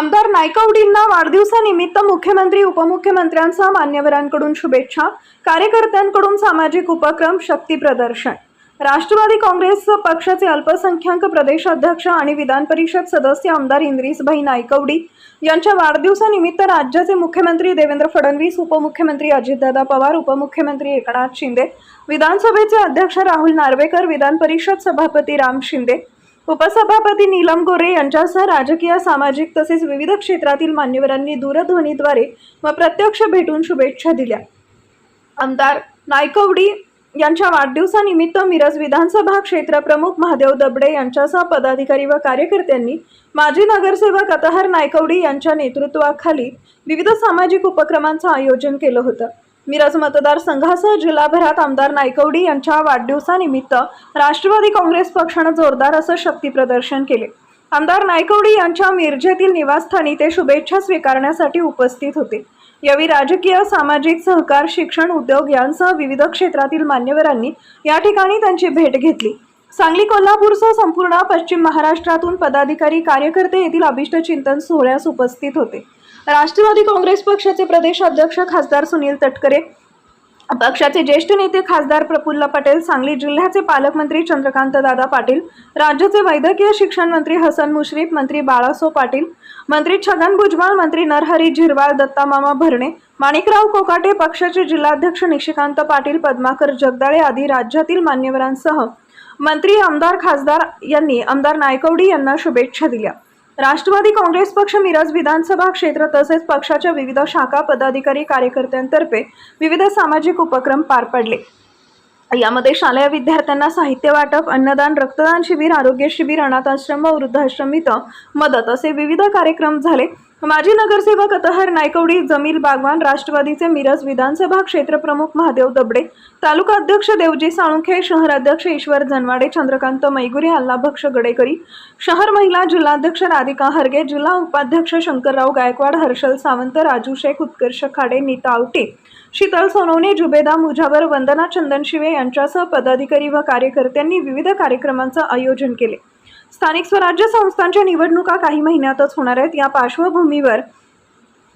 आमदार नायकवडींना वाढदिवसानिमित्त मुख्यमंत्री उपमुख्यमंत्र्यांसह मान्यवरांकडून शुभेच्छा कार्यकर्त्यांकडून सामाजिक उपक्रम शक्ती प्रदर्शन. राष्ट्रवादी काँग्रेस पक्षाचे अल्पसंख्याक प्रदेशाध्यक्ष आणि विधान परिषद सदस्य आमदार इंद्रिसभाई नायकवडी यांच्या वाढदिवसानिमित्त राज्याचे मुख्यमंत्री देवेंद्र फडणवीस उपमुख्यमंत्री अजितदादा पवार उपमुख्यमंत्री एकनाथ शिंदे विधानसभेचे अध्यक्ष राहुल नार्वेकर विधान परिषद सभापती राम शिंदे उपसभापती नीलम गोरे यांच्यासह राजकीय सामाजिक तसेच विविध क्षेत्रातील मान्यवरांनी दूरध्वनीद्वारे व प्रत्यक्ष भेटून शुभेच्छा दिल्या. आमदार नायकवडी यांच्या वाढदिवसानिमित्त मिरज विधानसभा क्षेत्र प्रमुख महादेव दबडे यांच्यासह पदाधिकारी व कार्यकर्त्यांनी माजी नगरसेवक अतहर नायकवडी यांच्या नेतृत्वाखाली विविध सामाजिक उपक्रमांचं आयोजन केलं होतं. मिरज मतदारसंघासह जिल्हाभरात आमदार नायकवडी यांच्या वाढदिवसानिमित्त राष्ट्रवादी काँग्रेस पक्षानं जोरदार असं शक्तीप्रदर्शन केले. आमदार नायकवडी यांच्या मिरजेतील निवासस्थानी ते शुभेच्छा स्वीकारण्यासाठी उपस्थित होते. यावेळी राजकीय सामाजिक सहकार शिक्षण उद्योग यांसह विविध क्षेत्रातील मान्यवरांनी या ठिकाणी त्यांची भेट घेतली. सांगली कोल्हापूरसह संपूर्ण पश्चिम महाराष्ट्रातून पदाधिकारी कार्यकर्ते येथील अभिष्ट चिंतन सोहळ्यास उपस्थित होते. राष्ट्रवादी काँग्रेस पक्षाचे प्रदेश अध्यक्ष खासदार सुनील तटकरे पक्षाचे ज्येष्ठ नेते खासदार प्रफुल्ल पटेल सांगली जिल्ह्याचे पालकमंत्री चंद्रकांत दादा पाटील राज्याचे वैद्यकीय शिक्षण मंत्री हसन मुश्रीफ मंत्री बाळासो पाटील मंत्री छगन भुजबळ मंत्री नरहरी झिरवाळ दत्तामामा भरणे माणिकराव कोकाटे पक्षाचे जिल्हाध्यक्ष निशिकांत पाटील पद्माकर जगदाळे आदी राज्यातील मान्यवरांसह मंत्री आमदार खासदार यांनी आमदार नायकवडी यांना शुभेच्छा दिल्या. राष्ट्रवादी काँग्रेस पक्ष मिरज विधानसभा क्षेत्र तसेच पक्षाच्या विविध शाखा पदाधिकारी कार्यकर्त्यांतर्फे विविध सामाजिक उपक्रम पार पडले. यामध्ये शालेय विद्यार्थ्यांना साहित्य वाटप अन्नदान रक्तदान शिबिर आरोग्य शिबिर अनाथाश्रम व वृद्धाश्रम इथं मदत असे विविध कार्यक्रम झाले. माजी नगरसेवक अतहर नायकवडी जमील बागवान राष्ट्रवादीचे मिरज विधानसभा क्षेत्रप्रमुख महादेव दबडे तालुका अध्यक्ष देवजी साळुंखे शहर अध्यक्ष ईश्वर जनवाडे चंद्रकांत मैगुरे अल्लाभक्ष गडेकरी शहर महिला जिल्हाध्यक्ष राधिका हरगे जिल्हा उपाध्यक्ष शंकरराव गायकवाड हर्षल सावंत राजू शेख उत्कर्ष खाडे नीता आवटे शीतल सोनवणे जुबेदा मुजावर वंदना चंदनशिवे यांच्यासह पदाधिकारी व कार्यकर्त्यांनी विविध कार्यक्रमांचं आयोजन केले. स्थानिक स्वराज्य संस्थांच्या निवडणुका काही महिन्यातच होणार आहेत. या पार्श्वभूमीवर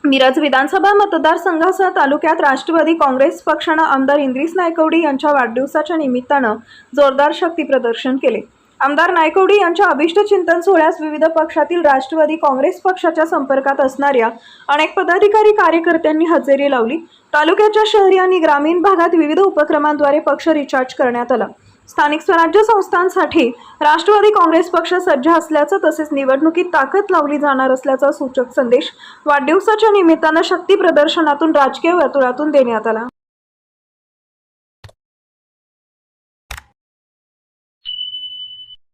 मिरज विधानसभा मतदारसंघासह तालुक्यात राष्ट्रवादी काँग्रेस पक्षानं आमदार इंद्रिस नायकवडी यांच्या वाढदिवसाच्या निमित्तानं जोरदार शक्ती प्रदर्शन केले. आमदार नायकवडी यांच्या अभिष्ट चिंतन सोहळ्यास विविध पक्षातील राष्ट्रवादी काँग्रेस पक्षाच्या संपर्कात असणाऱ्या अनेक पदाधिकारी कार्यकर्त्यांनी हजेरी लावली. तालुक्याच्या शहरी आणि ग्रामीण भागात विविध उपक्रमांद्वारे पक्ष रिचार्ज करण्यात आला. स्थानिक स्वराज्य संस्थांसाठी राष्ट्रवादी काँग्रेस पक्ष सज्ज असल्याचं तसेच निवडणुकीत ताकद लावली जाणार असल्याचा सूचक संदेश वाढदिवसाच्या निमित्तानं शक्ती प्रदर्शनातून राजकीय वर्तुळातून देण्यात आला.